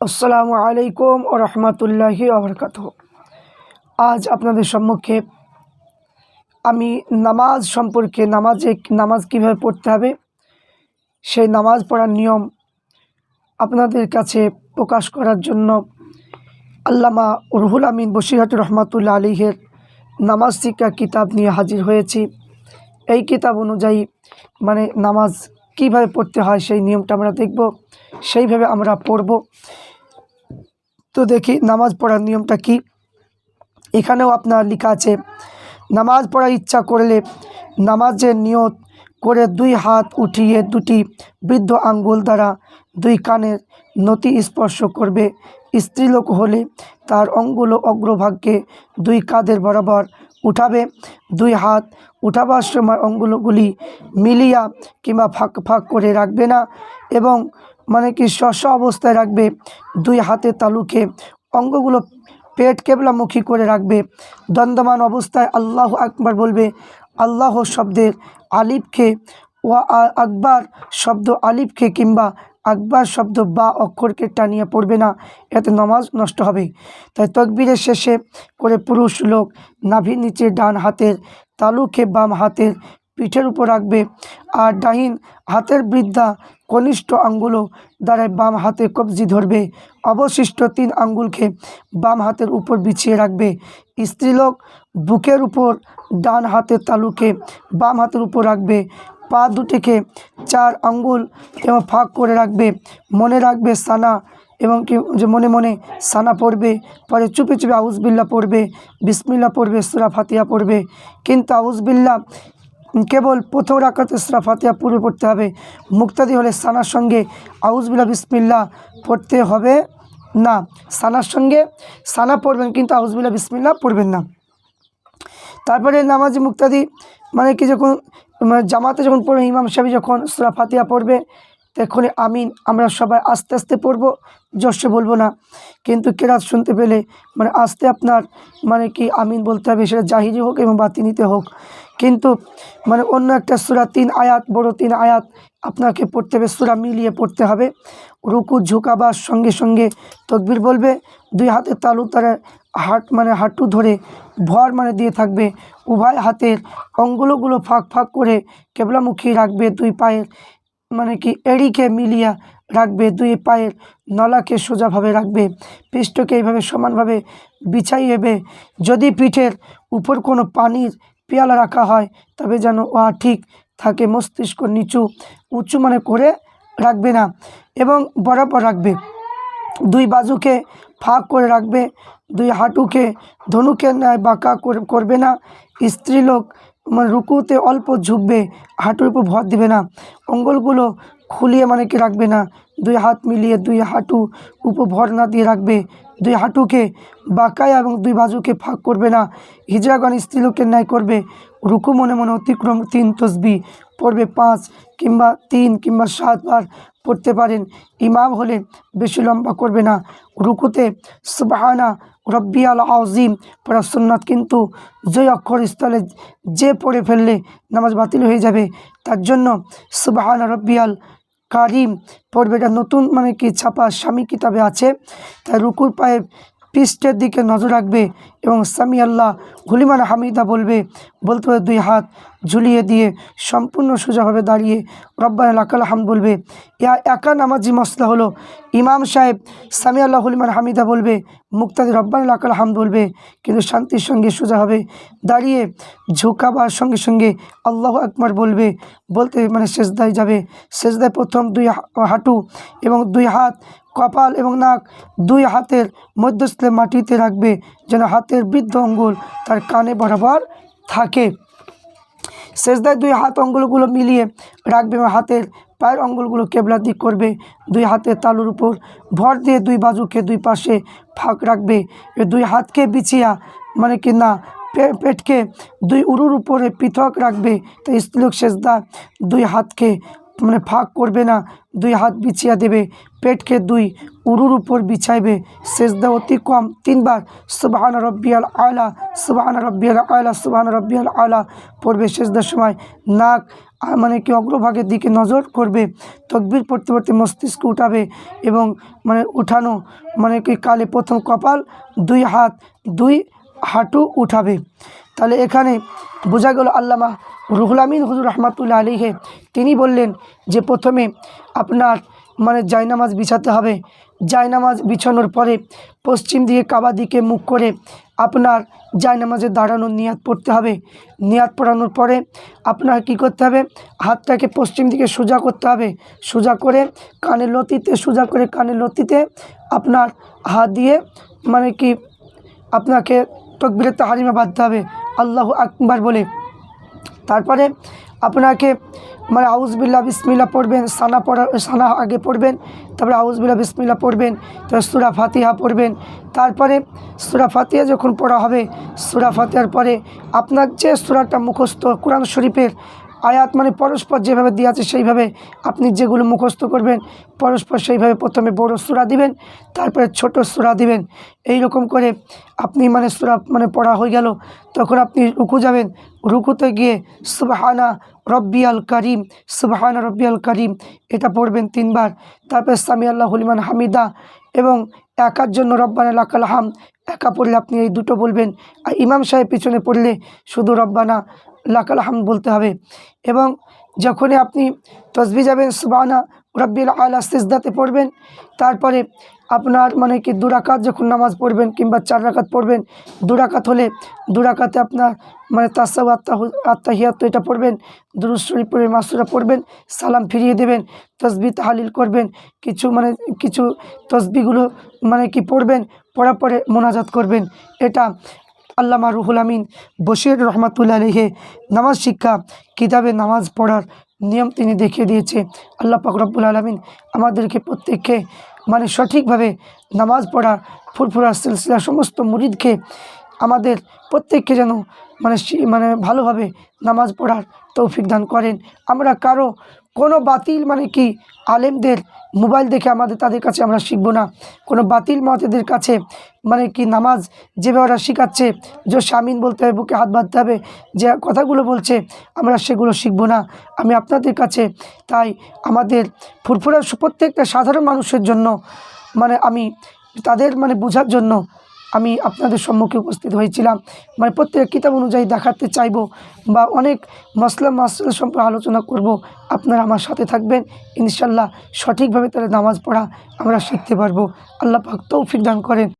আসসালামু আলাইকুম ও রহমতুল্লাহি আবরকাত আজ আপনাদের সম্মুখে আমি নামাজ সম্পর্কে নামাজে নামাজ কীভাবে পড়তে হবে, সেই নামাজ পড়ার নিয়ম আপনাদের কাছে প্রকাশ করার জন্য আল্লামা রুহুল আমিন বসিরহাট রহমাতুল্লাহ আলীহের নামাজ শিক্ষা কিতাব নিয়ে হাজির হয়েছি। এই কিতাব অনুযায়ী মানে নামাজ কীভাবে পড়তে হয় সেই নিয়মটা আমরা দেখব, সেইভাবে আমরা পড়ব। তো দেখি নামাজ পড়ার নিয়মটা কি? এখানেও আপনার লেখা আছে, নামাজ পড়ার ইচ্ছা করলে নামাজের নিয়ত করে দুই হাত উঠিয়ে দুটি বৃদ্ধ আঙ্গুল দ্বারা দুই কানের নতি স্পর্শ করবে। স্ত্রীলোক হলে তার অঙ্গুল অগ্রভাগকে দুই কাঁধের বরাবর উঠাবে। দুই হাত উঠাবার সময় অঙ্গুলগুলি মিলিয়া কিংবা ফাঁক ফাঁক করে রাখবে না এবং মানে কি শস্য অবস্থায় রাখবে, দুই হাতে তালুকে অঙ্গগুলো পেট কেবলামুখী করে রাখবে দন্দমান অবস্থায় আল্লাহ আকবার বলবে, আল্লাহ শব্দের আলিফকে ওয়া আকবার শব্দ আলিফকে কিংবা আকবার শব্দ বা অক্ষরকে টানিয়ে পড়বে না, এতে নামাজ নষ্ট হবে। তাই তকবীরের শেষে করে পুরুষ লোক নাভির নিচে ডান হাতের তালুকে বাম হাতের পিঠের উপর রাখবে, আর ডাহিন হাতের বৃদ্ধা কনিষ্ঠ আঙ্গুলও দ্বারায় বাম হাতে কবজি ধরবে। অবশিষ্ট তিন আঙ্গুলকে বাম হাতের উপর বিছিয়ে রাখবে। স্ত্রীলোক বুকের উপর ডান হাতের তালুকে বাম হাতের উপর রাখবে। পা দুটিকে চার আঙ্গুল এবং ফাঁক করে রাখবে। মনে রাখবে সানা এবং কি যে মনে মনে সানা পড়বে। পরে চুপে চুপে আউজবিল্লা পড়বে। বিসমিল্লা পড়বে, সুরা ফাতিয়া পড়বে। কিন্তু আউজবিল্লা কেবল প্রথম রাখাতে সুরা ফাতিয়া পূর্বে পড়তে হবে। মুক্তাদি হলে সানার সঙ্গে আউজবিল্লা বিসমিল্লা পড়তে হবে না। সানার সঙ্গে সানা পড়বেন কিন্তু আউজবিল্লা বিসমিল্লা পড়বেন না। তারপরে নামাজি মুক্তাদি মানে কি যখন মানে জামাতে যখন পড়বে ইমাম সাহেব যখন সুরা ফাতিয়া পড়বে তখন আমিন, আমরা সবাই আস্তে আস্তে পড়ব জোরসে বলব না। কিন্তু কেরাত শুনতে পেলে মানে আস্তে আপনার মানে কি আমিন বলতে হবে, সেটা জাহিরি হোক এবং বাতিনিতে হোক। কিন্তু মানে অন্য একটা সুরা, তিন আয়াত, বড় তিন আয়াত আপনাকে পড়তে হবে, সুরা মিলিয়ে পড়তে হবে। রুকু ঝুঁকাবার সঙ্গে সঙ্গে তকবির বলবে, দুই হাতে তালু তারা হাট মানে হাঁটু ধরে ভর মানে দিয়ে থাকবে, উভয় হাতের অঙ্গুলগুলো ফাঁক ফাঁক করে কেবলামুখী রাখবে, দুই পায়ের মানে কি এড়িকে মিলিয়া রাখবে, দুই পায়ের নলাকে সোজাভাবে রাখবে, পৃষ্ঠকে এইভাবে সমানভাবে বিছাইয়েবে যদি পিঠের উপর কোনো পানির পেয়ালা রাখা হয়, তবে যেন উহা ঠিক থাকে, মস্তিষ্ক নিচু, উঁচু মানে করে রাখবে না এবং বরাবর রাখবে। দুই বাজুকে ফাঁক করে রাখবে, দুই হাঁটুকে ধনুকের ন্যায় বাঁকা করে- করবে না, স্ত্রীলোক মানে রুকুতে অল্প ঝুঁকবে, হাঁটুর উপর ভর দিবে না, অঙ্গলগুলো খুলিয়ে মানে কি রাখবে না দুই হাত মিলিয়ে দুই হাঁটু উপর ভর না দিয়ে রাখবে। দুই হাঁটুকে বাঁকায় এবং দুই বাজুকে ফাঁক করবে না। হিজরাগণ স্ত্রীলোকের ন্যায় করবে। রুকু মনে মনে অতিক্রম তিন, তসবি পড়বে পাঁচ কিংবা তিন কিংবা সাতবার পড়তে পারেন। ইমাম হলে বেশি লম্বা করবে না। রুকুতে সুবাহানা রব্বি আল আজিম পড়া সুন্নাত কিন্তু যে অক্ষর স্থলে যে পড়ে ফেললে নামাজ বাতিল হয়ে যাবে। তার জন্য সুবাহানা রব্বি আল কারিম পড়বে। এটা নতুন মানে কি ছাপা স্বামী কিতাবে আছে। তাই রুকুর পায়ে পৃষ্ঠের দিকে নজর রাখবে এবং সামি আল্লাহ হুলিমান হামিদা বলবে, বলতে হবে দুই হাত ঝুলিয়ে দিয়ে সম্পূর্ণ সোজাভাবে দাঁড়িয়ে রব্বান লাকাল হাম বলবে, ইয়া একা নামাজি মশলা হলো। ইমাম সাহেব সামি আল্লাহ হুলিমান হামিদা বলবে, মুক্তাদি রব্বান লাকাল হাম বলবে, কিন্তু শান্তির সঙ্গে সোজা হবে দাঁড়িয়ে ঝুঁকাবার সঙ্গে সঙ্গে আল্লাহ আকবার বলবে, বলতে মানে সেজদায় যাবে। সেজদায় প্রথম দুই হাঁটু এবং দুই হাত, কপাল এবং নাক দুই হাতের মধ্যস্থলে মাটিতে রাখবে, যেন হাতের বৃদ্ধ অঙ্গুল তার কানে বরাবর থাকে। সেজদায় দুই হাত অঙ্গুলগুলো মিলিয়ে রাখবে এবং হাতের পায়ের অঙ্গুলগুলো কেবলার দিক করবে। দুই হাতের তালুর উপর ভর দিয়ে দুই বাজুকে দুই পাশে ফাঁক রাখবে। দুই হাতকে বিছিয়া মানে কি না পেটকে দুই উরুর উপরে পৃথক রাখবে। তাই স্ত্রীলোক সেজদা দুই হাতকে মানে ফাঁক করবে না, দুই হাত বিছিয়া দেবে, পেটকে দুই উরুর উপর বিছাইবে, সেজদা অতি কম, তিনবার সুবাহান রব্বিয়াল আয়লা সুবাহান রব্বিয়াল আলা, সুবাহান রব্বিয়াল আলা পড়বে সেজদার সময়, নাক মানে কি অগ্রভাগের দিকে নজর করবে, তকবির পড়তে পড়তে মস্তিষ্ক উঠাবে এবং মানে উঠানো মানে কি কালে প্রথম কপাল, দুই হাত, দুই হাঁটু উঠাবে। তাহলে এখানে বোঝা গেল আল্লামা রুহুল আমিন হুজুর রহমাতুল্লাহ আলীহে তিনি বললেন যে প্রথমে আপনার মানে জায়নামাজ বিছাতে হবে। জায়নামাজ বিছানোর পরে পশ্চিম দিকে কাবা দিকে মুখ করে আপনার জায়নামাজে দাঁড়ানোর নিয়াত পড়তে হবে। নিয়াত পড়ানোর পরে আপনার কি করতে হবে? হাতটাকে পশ্চিম দিকে সোজা করতে হবে। সোজা করে কানের লতিতে, সোজা করে কানের লতিতে আপনার হাত দিয়ে মানে কি আপনাকে তকবিরের তাহারিমা বাঁধতে হবে। আল্লাহ আকবার বলে। তারপরে আপনাকে মানে আউজবিল্লা বিসমিল্লা পড়বেন, সানা পড়া, সানা আগে পড়বেন, তারপরে আউজবিল্লা বিসমিল্লা পড়বেন, তারপরে সুরা ফাতিহা পড়বেন। তারপরে সুরা ফাতিহা যখন পড়া হবে, সুরা ফাতিহার পরে আপনার যে সুরাটা মুখস্থ কোরআন শরীফের আয়াত মানে পরস্পর যেভাবে দিয়ে আছে সেইভাবে আপনি যেগুলো মুখস্থ করবেন, পরস্পর সেইভাবে প্রথমে বড় সুরা দিবেন, তারপরে ছোট সুরা দিবেন। এই রকম করে আপনি মানে সুরা মানে পড়া হয়ে গেল, তখন আপনি রুকু যাবেন। রুকুতে গিয়ে সুবাহানা রব্বি আল করিম, সুবাহানা রব্বি আল করিম, এটা পড়বেন তিনবার। তারপরে সামি আল্লাহ হলিমান হামিদা এবং একার জন্য রব্বানা লাকাল হাম একা পড়লে আপনি এই দুটো বলবেন। আর ইমাম সাহেব পিছনে পড়লে শুধু রব্বানা লাকাল হাম বলতে হবে। এবং যখনই আপনি তসবি যাবেন সুবানা রব্বিল আলা সিজদাতে পড়বেন, তারপরে আপনার মানে কি দুরাকাত যখন নামাজ পড়বেন কিংবা চার রাকাত পড়বেন দুরাকাত হলে দুরাকাতে আপনার মানে তাসাউ আত্মা আত্মাহিয়াত এটা পড়বেন দুরুজ শরীফ পড়ে মাসুরা পড়বেন, সালাম ফিরিয়ে দেবেন, তসবি তাহালিল করবেন, কিছু মানে কিছু তসবিগুলো মানে কি পড়বেন, পড়ার পরে মোনাজাত করবেন। এটা আল্লামা রুহুল আমিন বশির রহমাতুল্লা আলহে নামাজ শিক্ষা, কিতাবে নামাজ পড়ার নিয়ম তিনি দেখিয়ে দিয়েছে। আল্লাহ পাক রব্বুল আলমিন আমাদেরকে প্রত্যেককে মানে সঠিকভাবে নামাজ পড়া ফুরফুরা সিলসিলা সমস্ত মুরিদকে আমাদের প্রত্যেককে যেন মানে মানে ভালোভাবে নামাজ পড়ার তৌফিক দান করেন। আমরা কারও কোনো বাতিল মানে কি? আলেমদের মোবাইল দেখে আমাদের তাদের কাছে আমরা শিখব না। কোনো বাতিল মতেদের কাছে মানে কি নামাজ যেভাবে ওরা শেখাচ্ছে, যে শামিন বলতে হবে, বুকে হাত বাঁধতে হবে, যে কথাগুলো বলছে, আমরা সেগুলো শিখব না। আমি আপনাদের কাছে তাই আমাদের ফুরফুরা প্রত্যেকটা সাধারণ মানুষের জন্য মানে আমি তাদের মানে বোঝার জন্য আমি আপনাদের সম্মুখে উপস্থিত হয়েছিলাম। মানে প্রত্যেক কিতাব অনুযায়ী দেখাতে চাইব বা অনেক মশলা মশলা সম্পর্কে আলোচনা করব। আপনারা আমার সাথে থাকবেন। ইনশাল্লাহ সঠিকভাবে তাহলে নামাজ পড়া আমরা শিখতে পারব। আল্লাহ পাক তৌফিক দান করেন।